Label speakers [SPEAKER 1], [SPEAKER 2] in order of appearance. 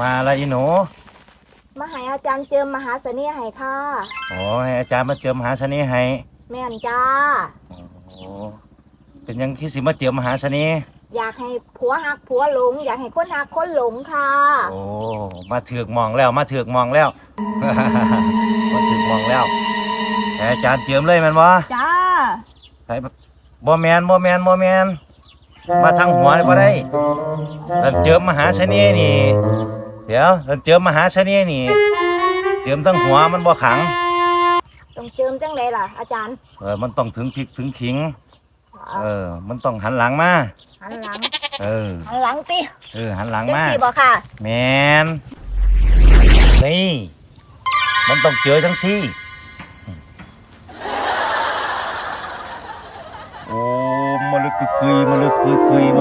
[SPEAKER 1] มาแล้วอีหนู
[SPEAKER 2] มาให้อาจารย์เจิมมหาเสน่ห์ให้ค่ะ
[SPEAKER 1] โอ้ให้อาจารย์มาเจิมมหาเสน่ห์ให้
[SPEAKER 2] แม่นจ้า
[SPEAKER 1] โอ้เป็นหยังคิดสิมาเจิมมหาเสน่ห์
[SPEAKER 2] อยากให้ผัวหักผัวหลง อยากให้คนหักคนหลงค่ะ
[SPEAKER 1] โอ้มาถือกมองแล้วมาถือกมองแล้ว มาถือกมองแล้วให้อาจารย์เจิมเลยแมันบ่
[SPEAKER 2] จ้า
[SPEAKER 1] ให้บ่แมนบ่แมนบ่แมนมาทางหัวนี่บ่ได้แล้วเจิมมหาเสน่ห์นี่เดี๋ยวแล้วเจิมมหาเสน่ห์นี่ เจิมทั้งหัวมันบ่ขัง
[SPEAKER 2] ต้องเจิมจังไดล่ะ อาจารย์
[SPEAKER 1] เออมันต้องถึงพริกถึงขิง เออ มันต้องหันหลังมา
[SPEAKER 2] หันหลัง
[SPEAKER 1] เออ
[SPEAKER 2] หันหลังติ
[SPEAKER 1] เออหันหลัง
[SPEAKER 2] จัง
[SPEAKER 1] มา
[SPEAKER 2] สี่บ่ค่ะ
[SPEAKER 1] แมนนี่มันต้องเจอทั้งซี่โอ้มาลึกกึกกึยมาลึกกึกกึยมา